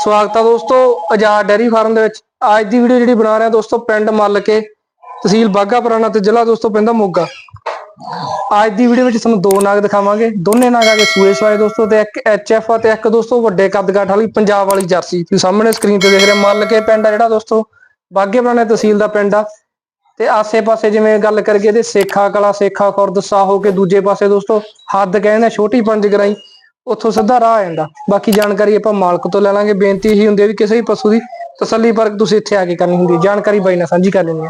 ਸਵਾਗਤ ਆ ਦੋਸਤੋ, ਆਜ਼ਾਦ ਡੈਰੀ ਫਾਰਮ ਦੇ ਵਿੱਚ। ਅੱਜ ਦੀ ਵੀਡੀਓ ਜਿਹੜੀ ਬਣਾ ਰਹੇ ਹਾਂ ਦੋਸਤੋ, ਪਿੰਡ ਮੱਲ ਕੇ ਤਹਿਸੀਲ ਬਾਗਾ ਪੁਰਾਣਾ ਤੇ ਜ਼ਿਲ੍ਹਾ ਦੋਸਤੋ ਪੈਂਦਾ ਮੋਗਾ। ਅੱਜ ਦੀ ਵੀਡੀਓ ਵਿੱਚ ਤੁਹਾਨੂੰ ਦੋ ਨਾਗ ਦਿਖਾਵਾਂਗੇ। ਦੋਨੇ ਨਾਗ ਆ ਕੇ ਸੂਏ ਸਵਾਏ ਦੋਸਤੋ, ਤੇ ਇੱਕ ਐਚਐਫ ਆ ਤੇ ਇੱਕ ਦੋਸਤੋ ਵੱਡੇ ਕੱਦਗਾਠ ਵਾਲੀ, ਪੰਜਾਬ ਵਾਲੀ ਜਰਸੀ। ਤੁਸੀਂ ਸਾਹਮਣੇ ਸਕਰੀਨ ਤੇ ਦੇਖ ਰਹੇ ਮੱਲ ਕੇ ਪਿੰਡ ਆ ਜਿਹੜਾ ਦੋਸਤੋ ਬਾਗੇ ਪੁਰਾਣੇ ਤਹਿਸੀਲ ਦਾ ਪਿੰਡ ਆ। ਤੇ ਆਸੇ-ਪਾਸੇ ਜਿਵੇਂ ਗੱਲ ਕਰੀਏ ਤੇ ਸੇਖਾ ਕਲਾ, ਸੇਖਾ ਖੁਰਦ, ਸਾਹੋ ਕੇ ਦੂਜੇ ਪਾਸੇ ਦੋਸਤੋ, ਹੱਦ ਕਹਿੰਦੇ ਛੋਟੀ ਪੰਜ ਗਰਾਈ। ਉੱਥੋਂ ਸਿੱਧਾ ਰਾਹ ਆ ਜਾਂਦਾ। ਬਾਕੀ ਜਾਣਕਾਰੀ ਆਪਾਂ ਮਾਲਕ ਤੋਂ ਲੈ ਲਾਂਗੇ। ਬੇਨਤੀ ਇਹੀ ਹੁੰਦੀ ਹੈ ਵੀ ਕਿਸੇ ਵੀ ਪਸ਼ੂ ਦੀ ਤਸੱਲੀ ਪਰਖ ਤੁਸੀਂ ਇੱਥੇ ਆ ਕੇ ਕਰਨੀ ਹੁੰਦੀ ਹੈ। ਜਾਣਕਾਰੀ ਬਾਈ ਨਾਲ ਸਾਂਝੀ ਕਰ ਲੈਣੀ ਹੈ।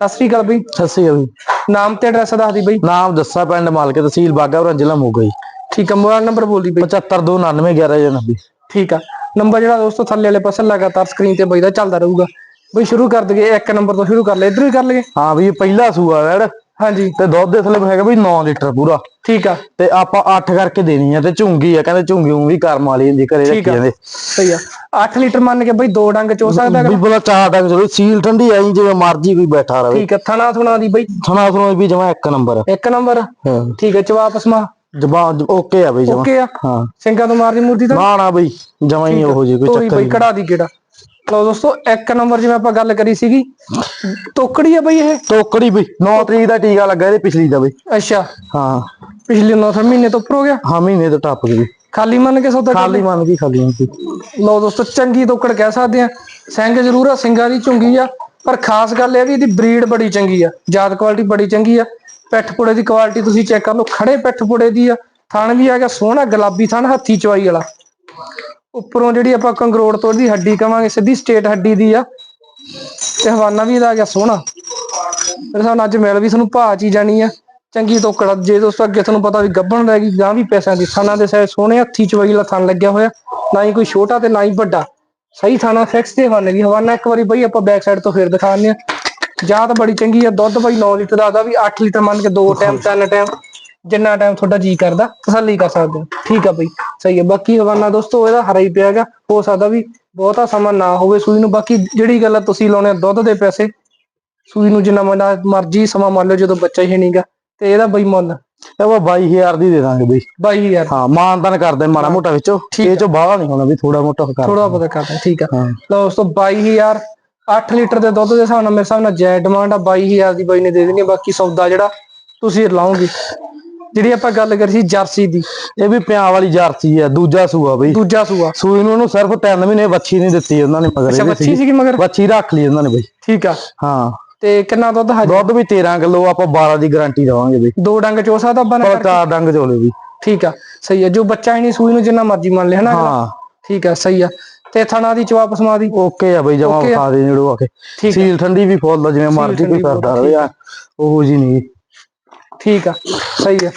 ਸਤਿ ਸ੍ਰੀ ਅਕਾਲ ਬਈ। ਸਤਿ ਸ਼੍ਰੀ ਅਕਾਲ ਜੀ। ਨਾਮ ਤੇ ਐਡਰੈਸ ਦੱਸ ਦੀ ਬਈ। ਨਾਮ ਦੱਸਾ ਪਿੰਡ ਮਾਲਕੇ ਤਹਿਸੀਲ ਬਾਗਾਪੁਰ ਜ਼ਿਲ੍ਹਾ ਮੋਗਾ ਜੀ। ਠੀਕ ਆ ਮੋਬਾਈਲ ਨੰਬਰ ਬੋਲ ਦੀ ਬਈ। 75291190 ਠੀਕ ਆ। ਨੰਬਰ ਜਿਹੜਾ ਦੋਸਤੋ ਥੱਲੇ ਵਾਲੇ ਪਾਸੇ ਲਗਾਤਾਰ ਸਕਰੀਨ ਤੇ ਬਈ ਦਾ ਚੱਲਦਾ ਰਹੂਗਾ। ਬਈ ਸ਼ੁਰੂ ਕਰ ਦਈਏ ਇੱਕ ਨੰਬਰ ਤੋਂ ਸ਼ੁਰੂ ਕਰ ਲੈ ਇਧਰੋਂ ਹੀ ਕਰ ਲਈਏ। ਹਾਂ ਵੀ ਇਹ ਪਹਿਲਾ ਸੂਆ ਵੈੜ। ਹਾਂਜੀ ਤੇ ਦੁੱਧ ਦੇ ਥੱਲੇ ਹੈਗਾ ਵੀ 9 ਲੀਟਰ ਪੂਰਾ। ਠੀਕ ਆ। ਤੇ ਆਪਾਂ 8 ਕਰਕੇ ਦੇਣੀ ਆ ਤੇ ਝੁੰਗੀ ਆ ਕਹਿੰਦੇ ਝੁੰਗੀ ਉਹ ਵੀ ਕਰਮ ਵਾਲੀ ਹੁੰਦੀ ਘਰੇ ਰੱਖੀ ਆ। ਜਾਂਦੇ। ਸਹੀ ਆ। 8 ਲੀਟਰ ਮੰਨ ਕੇ ਬਈ ਦੋ ਡੰਗ ਚੋ ਸਕਦਾ ਹੈਗਾ? ਵੀ ਬੋਲਾ ਚਾਰ ਡੰਗ ਚਲੋ ਸੀਲ ਠੰਡੀ ਆਈ ਜਿਵੇਂ ਮਰਜ਼ੀ ਕੋਈ ਬੈਠਾ ਰਵੇ। ਠੀਕ ਆ ਥਣਾ ਥੁਣਾ ਦੀ ਬਈ। ਸੁਣਾ ਸੁਣਾ ਵੀ ਜਮਾ ਇੱਕ ਨੰਬਰ ਇੱਕ ਨੰਬਰ? ਹਾਂ। ਠੀਕ ਹੈ ਜਵਾਬ ਪਸਮਾ ਜਬਾਨ ਓਕੇ ਆ ਬਈ ਜਮਾ। ਓਕੇ ਆ। ਹਾਂ। ਸਿੰਘਾਂ ਤੋਂ ਮਾਰਦੀ ਮੂਰਤੀ ਤਾਂ? ਨਾ ਨਾ ਬਈ ਜਮਾ ਹੀ ਉਹੋ ਜੀ ਕੋਈ ਚੱਕਰ ਬਈ ਨਹੀਂ। ਕੜਾ ਦੀ ਕਿਹੜਾ? ਲਓ ਦੋਸਤੋ ਇੱਕ ਨੰਬਰ ਜਿਵੇਂ ਆਪਾਂ ਗੱਲ ਕਰੀ ਸੀਗੀ ਤੋਕੜੀ ਆ ਬਈ ਇਹ? ਟੋਕੜੀ ਬਈ 9 ਤਰੀਕ ਦਾ ਟੀਕਾ ਲੱਗਾ ਇਹਦੇ ਪਿਛਲੀ ਦਾ ਬਈ। ਅੱਛਾ। ਹਾਂ। ਪਿਛਲੇ 9 ਮਹੀਨੇ ਤੋਂ ਉੱਪਰ ਹੋ ਗਿਆ? ਹਾਂ ਮਹੀਨੇ ਤੋਂ ਟੱਪ ਗਈ। ਖਾਲੀ ਮੰਨ ਕੇ ਸੌਦਾ ਖਾਲੀ ਮੰਨ ਗਈ ਖਾਲੀ ਮੰਨ ਲਓ ਦੋਸਤੋ ਚੰਗੀ ਤੋਕੜ ਕਹਿ ਸਕਦੇ ਆ। ਸਿੰਘ ਜ਼ਰੂਰ ਆ ਸਿੰਘਾਂ ਦੀ ਚੁੰਗੀ ਆ। ਪਰ ਖਾਸ ਗੱਲ ਇਹ ਵੀ ਇਹਦੀ ਬਰੀਡ ਬੜੀ ਚੰਗੀ ਆ। ਜਾਤ ਕੁਆਲਿਟੀ ਬੜੀ ਚੰਗੀ ਆ। ਪਿੱਠ ਪੁੜੇ ਦੀ ਕੁਆਲਿਟੀ ਤੁਸੀਂ ਚੈੱਕ ਕਰ ਲਓ। ਖੜੇ ਪਿੱਠ ਪੁੜੇ ਦੀ ਆ। ਥਣ ਵੀ ਆ ਗਿਆ ਸੋਹਣਾ ਗੁਲਾਬੀ ਥਣ ਹੱਥੀ ਚਵਾਈ ਵਾਲਾ। ਉੱਪਰੋਂ ਜਿਹੜੀ ਆਪਾਂ ਕੰਗਰੋੜ ਤੋਂ ਦੀ ਹੱਡੀ ਕਵਾਂਗੇ ਸਿੱਧੀ ਸਟੇਟ ਹੱਡੀ ਦੀ ਆ। ਤੇ ਹਵਾਨਾ ਵੀ ਇਹਦਾ ਆ ਗਿਆ ਸੋਹਣਾ। ਮੇਰੇ ਨਾਲ ਅੱਜ ਮਿਲ ਵੀ ਤੁਹਾਨੂੰ ਭਾਅ ਚ ਹੀ ਜਾਣੀ ਆ। ਚੰਗੀ ਤੋਕੜ। ਜੇ ਦੋਸਤੋ ਅੱਗੇ ਤੁਹਾਨੂੰ ਪਤਾ ਵੀ ਗੱਬਣ ਰਹਿ ਗਈ ਗਾਂ ਵੀ ਪੈਸਿਆਂ ਦੀ। ਥਾਣਾ ਦੇ ਸਾਰੇ ਸੋਹਣੇ ਹੱਥੀ ਚਵਾਈ ਵਾਲਾ ਥਣ ਲੱਗਿਆ ਹੋਇਆ। ਨਾ ਹੀ ਕੋਈ ਛੋਟਾ ਤੇ ਨਾ ਹੀ ਵੱਡਾ। ਸਹੀ ਥਾਣਾ ਫਿਕਸ ਤੇ ਹਵਾਨੇ ਦੀ। ਹਵਾਨਾ ਇੱਕ ਵਾਰੀ ਬਈ ਆਪਾਂ ਬੈਕ ਸਾਈਡ ਤੋਂ ਫੇਰ ਦਿਖਾਉਂਦੇ ਆ। ਜਾਤ ਬੜੀ ਚੰਗੀ ਆ। ਦੁੱਧ ਬਈ 9 ਲੀਟਰ ਦਾ ਆਦਾ ਵੀ 8 ਲੀਟਰ ਮੰਨ ਕੇ ਦੋ ਟਾਈਮ ਤਿੰਨ ਟਾਈਮ ਜਿੰਨਾ ਟਾਈਮ ਤੁਹਾਡਾ ਜੀ ਕਰਦਾ ਤਸੱਲੀ ਕਰ ਸਕਦੇ ਹੋ। ਠੀਕ ਆ ਬਈ ਸਹੀ ਹੈ ਬਾਕੀ ਹਵਾਨਾ ਦੋਸਤੋ ਇਹਦਾ ਹਰਾ ਹੀ ਪਿਆਗਾ ਹੋ ਸਕਦਾ ਵੀ ਬਹੁਤਾ ਸਮਾਂ ਨਾ ਹੋਵੇ ਸੂਈ ਨੂੰ। ਬਾਕੀ ਜਿਹੜੀ ਗੱਲ ਤੁਸੀਂ ਲਾਉਣੇ ਦੁੱਧ ਦੇ ਪੈਸੇ। ਸੂਈ ਨੂੰ ਜਿੰਨਾ ਮਰਜ਼ੀ ਸਮਾਂ ਮੰਨ ਲਓ ਜਦੋਂ ਬੱਚਾ ਹੀ ਨਹੀਂਗਾ। ਤੇ ਇਹਦਾ ਬਈ ਮੁੱਲ? ਇਹ ਵਾ 22000 ਦੀ ਦੇ ਦਾਂਗੇ ਬਈ। 22000 ਹਾਂ ਮਾਨਦਾਨ ਕਰਦੇ ਮਾੜਾ ਮੋਟਾ ਵਿੱਚੋਂ। ਇਹ ਚੋਂ ਬਾਹਲਾ ਨਹੀਂ ਹੋਣਾ ਵੀ ਥੋੜਾ ਮੋਟਾ ਕਰ ਥੋੜਾ ਪਤਾ ਕਰਦਾ ਠੀਕ ਆ। ਲਓ ਦੋਸਤੋ 22000 8 ਲੀਟਰ ਦੇ ਦੁੱਧ ਦੇ ਹਿਸਾਬ ਨਾਲ ਮੇਰੇ ਹਿਸਾਬ ਨਾਲ ਜੈ ਡਿਮਾਂਡ ਆ। 22000 ਦੀ ਬਾਈ ਨੇ ਦੇ ਦੇਣੀ ਬਾਕੀ ਸੌਦਾ ਜਿਹੜਾ ਤੁਸੀਂ ਲਾਓਗੇ। ਜਿਹੜੀ ਆਪਾਂ ਗੱਲ ਕਰੀ ਸੀ ਜਰਸੀ ਦੀ ਇਹ ਵੀ ਪਿਆਂ ਵਾਲੀ ਜਰਸੀ ਆ ਦੂਜਾ ਸੂਆ ਬਈ। ਦੂਜਾ ਸੂਆ। ਸੂਈ ਨੂੰ ਉਹਨੂੰ ਸਿਰਫ 3 ਮਹੀਨੇ ਬੱਚੀ ਨਹੀਂ ਦਿੱਤੀ ਉਹਨਾਂ ਨੇ ਮਗਰ ਅੱਛਾ ਬੱਚੀ ਸੀਗੀ। ਮਗਰ? ਬੱਚੀ ਰੱਖ ਲਈ ਉਹਨਾਂ ਨੇ ਬਈ। ਠੀਕ ਆ। ਹਾਂ। ਤੇ ਕਿੰਨਾ ਦੁੱਧ ਹਜੇ? ਦੁੱਧ ਵੀ 13 ਕਿਲੋ ਆਪਾਂ 12 ਦੀ ਗਾਰੰਟੀ ਦਵਾਂਗੇ ਬਈ। ਦੋ ਡੰਗ ਚੋ ਸਕਦਾ ਬਣਾ ਪਰ ਚਾਰ ਡੰਗ ਚੋਲੇ ਵੀ ਠੀਕ ਆ ਸਹੀ ਆ। ਜੋ ਬੱਚਾ ਹੀ ਨਹੀਂ ਸੂਈ ਨੂੰ ਜਿੰਨਾ ਮਰਜ਼ੀ ਮੰਨ ਲੈ ਹਨਾ? ਹਾਂ। ਠੀਕ ਆ ਸਹੀ ਆ। ਤੇ ਥਣਾ ਦੀ ਚਵਾ ਪਸਮਾ ਦੀ? ਓਕੇ ਆ ਬਈ ਜਮਾ। ਵਿਖਾ ਦੇ ਜਿਹੜੋ ਆ ਕੇ। ਸੀਲ ਠੰਡੀ ਵੀ ਫੁੱਲ ਜਿਵੇਂ ਮਰਜ਼ੀ ਕੋਈ ਕਰਦਾ ਰਹੇ ਆ। ਉਹੋ ਜੀ ਨਹੀਂ। ਠੀਕ ਆ, ਸਹੀ ਆ।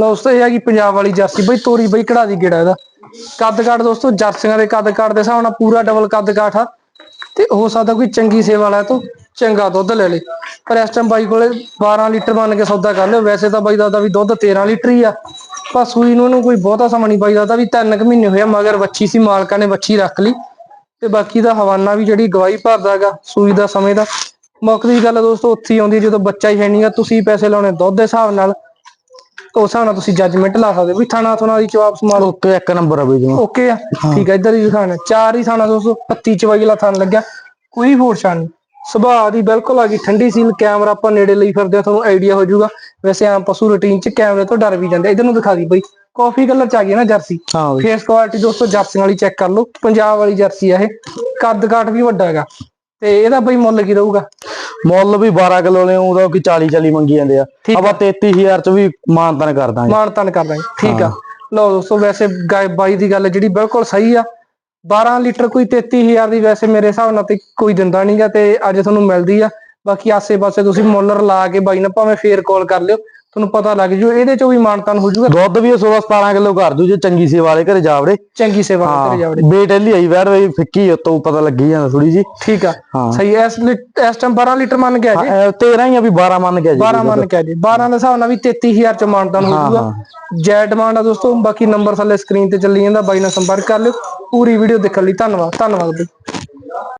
ਲਓ ਦੋਸਤੋ, ਇਹ ਹੈਗੀ ਪੰਜਾਬ ਵਾਲੀ ਜਰਸੀ ਬਈ ਤੋਰੀ ਬਈ ਕਢਾ ਦੀ ਗੇੜਾ ਇਹਦਾ? ਕੱਦ ਕਾਠ ਦੋਸਤੋ, ਜਰਸੀਆਂ ਦੇ ਕੱਦ ਕਾਠ ਦੇ ਹਿਸਾਬ ਨਾਲ ਪੂਰਾ ਡਬਲ ਕੱਦ ਕਾਠ ਆ। ਤੇ ਹੋ ਸਕਦਾ ਕੋਈ ਚੰਗੀ ਸੇਵਾ ਵਾਲਾ ਤੋਂ, ਚੰਗਾ ਦੁੱਧ ਲੈ ਲੇ। ਪਰ ਇਸ ਟਾਈਮ ਬਾਈ ਕੋਲੇ 12 ਲੀਟਰ ਬਣ ਕੇ ਸੌਦਾ ਕਰ ਲਿਓ। ਵੈਸੇ ਤਾਂ ਬਾਈ ਦਾਦਾ ਵੀ ਦੁੱਧ 13 ਲੀਟਰ ਹੀ ਆ। ਪਰ ਸੂਈ ਨੂੰ ਇਹਨੂੰ ਕੋਈ ਬਹੁਤਾ ਸਮਾਂ ਨਹੀਂ। ਬਾਈ ਦਾਦਾ ਵੀ 3 ਕੁ ਮਹੀਨੇ ਹੋਇਆ ਮਗਰ ਵੱਛੀ ਸੀ, ਮਾਲਕਾਂ ਨੇ ਵੱਛੀ ਰੱਖ ਲਈ। ਤੇ ਬਾਕੀ ਦਾ ਹਵਾਨਾ ਵੀ ਜਿਹੜੀ ਗਵਾਹੀ ਭਰਦਾਗਾ ਸੂਈ ਦਾ ਸਮੇਂ ਦਾ। ਮੁੱਕ ਦੀ ਗੱਲ ਦੋਸਤੋ ਉੱਥੇ ਹੀ ਆਉਂਦੀ ਹੈ ਜਦੋਂ ਬੱਚਾ ਹੀ ਹੈ ਨਹੀਂਗਾ ਤੁਸੀਂ ਪੈਸੇ ਲਾਉਣੇ ਦੁੱਧ ਦੇ ਹਿਸਾਬ ਨਾਲ ਉਸ ਹਿਸਾਬ ਨਾਲ ਤੁਸੀਂ ਜੱਜਮੈਂਟ ਲਾ ਸਕਦੇ ਹੋ ਵੀ ਥਾਣਾ ਥੁਣਾ ਦੀ ਜਵਾਬ ਸਮਾਲ ਓਕੇ ਇੱਕ ਨੰਬਰ ਆ ਬਈ ਜਮਾ ਓਕੇ ਆ? ਠੀਕ ਹੈ ਇੱਧਰ ਹੀ ਦਿਖਾਣਾ ਚਾਰ ਹੀ ਥਾਣਾ ਦੋਸਤੋ 25 ਚਵਾਈ ਵਾਲਾ ਥਾਣ ਲੱਗਿਆ। ਕੋਈ ਹੋਰ ਨਹੀਂ ਸੁਭਾਅ ਦੀ ਬਿਲਕੁਲ ਆ ਗਈ ਠੰਡੀ ਸੀਲ ਕੈਮਰਾ ਆਪਾਂ ਨੇੜੇ ਲਈ ਫਿਰਦੇ ਆ ਤੁਹਾਨੂੰ ਆਈਡੀਆ ਹੋ ਜਾਊਗਾ। ਵੈਸੇ ਆਮ ਪਸ਼ੂ ਰੂਟੀਨ ਚ ਕੈਮਰੇ ਤੋਂ ਡਰ ਵੀ ਜਾਂਦੇ ਇਧਰ ਨੂੰ ਦਿਖਾ ਦੀ ਬਈ। ਕਾਫੀ ਕਲਰ ਚ ਆ ਗਈ ਨਾ ਜਰਸੀ ਹਾਂ ਬਈ। ਫੇਸ ਕੁਆਲਿਟੀ ਦੋਸਤੋ ਜਰਸੀਆਂ ਵਾਲੀ ਚੈੱਕ ਕਰ ਲਓ। ਪੰਜਾਬ ਵਾਲੀ ਜਰਸੀ ਆ ਇਹ। ਕੱਦ ਕਾਠ ਵੀ ਵੱਡਾ ਹੈਗਾ। ਤੇ ਇਹਦਾ ਬਈ ਮੁੱਲ ਕੀ ਰਹੂਗਾ? ਮੁੱਲ ਵੀ 12 ਕਿਲੋ ਨੇ ਉਹਦਾ ਕਿ 40 40 ਮੰਗੀ ਜਾਂਦੇ ਆ। ਠੀਕ ਆਪਾਂ 33000 ਚ ਵੀ ਮਾਨਦਾਨ ਕਰ ਦਾਂਗੇ। ਮਾਨ ਤਾਨ ਕਰ ਦਾਂਗੇ ਠੀਕ ਆ। ਲਓ ਦੋਸਤੋ ਵੈਸੇ ਗਾਇ ਬਾਈ ਦੀ ਗੱਲ ਜਿਹੜੀ ਬਿਲਕੁਲ ਸਹੀ ਆ। 12 ਲੀਟਰ ਕੋਈ 33000 ਦੀ ਵੈਸੇ ਮੇਰੇ ਹਿਸਾਬ ਨਾਲ ਤੇ ਕੋਈ ਦਿੰਦਾ ਨਹੀਂਗਾ ਤੇ ਅੱਜ ਤੁਹਾਨੂੰ ਮਿਲਦੀ ਆ। ਬਾਕੀ ਆਸੇ-ਪਾਸੇ ਤੁਸੀਂ ਮੁੱਲ ਰਲਾ ਕੇ ਬਾਈ ਨਾਲ ਭਾਵੇਂ ਫੇਰ ਕਾਲ ਕਰ ਲਿਓ। ਤੁਹਾਨੂੰ ਪਤਾ ਲੱਗ ਜੂ ਇਹਦੇ ਚੋਂ ਵੀ ਮਾਨਤਾਨ ਹੋ ਜੂਗਾ। ਦੁੱਧ ਵੀ 16 17 ਕਿਲੋ ਕਰ ਦੂ ਜੇ ਚੰਗੀ ਸੇਵਾ ਵਾਲੇ ਘਰੇ ਜਾਵੜੇ ਚੰਗੀ ਸੇਵਾ ਨਾਲ ਕਰੇ ਜਾਵੜੇ ਬੇਟੈਲੀ ਆਈ ਵੈਰ ਬਈ ਫਿੱਕੀ ਉਤੋਂ ਪਤਾ ਲੱਗੀ ਜਾਂਦਾ ਥੋੜੀ ਜੀ ਠੀਕ ਆ। ਸਹੀ ਐ, ਇਸ ਟਾਈਮ 12 ਲੀਟਰ ਮੰਨ ਕੇ ਜੇ। 13 ਹੀ ਆ ਵੀ 12 ਮੰਨ ਗਿਆ ਜੀ। 12 ਮੰਨ ਕੇ ਆ ਜੇ। 12 ਦੇ ਹਿਸਾਬ ਨਾਲ ਵੀ 33000 ਚ ਮਾਨਤਾਨ ਹੋ ਜੂਗਾ। ਜੈ ਡਿਮਾਂਡ ਆ ਦੋਸਤੋ ਬਾਕੀ ਨੰਬਰ ਥੱਲੇ ਸਕਰੀਨ ਤੇ ਚੱਲੀ ਜਾਂਦਾ ਬਾਈ ਨਾਲ ਸੰਪਰਕ ਕਰ ਲਿਓ। ਪੂਰੀ ਵੀਡੀਓ ਦੇਖਣ ਲਈ ਧੰਨਵਾਦ ਧੰਨਵਾਦ ਬਈ।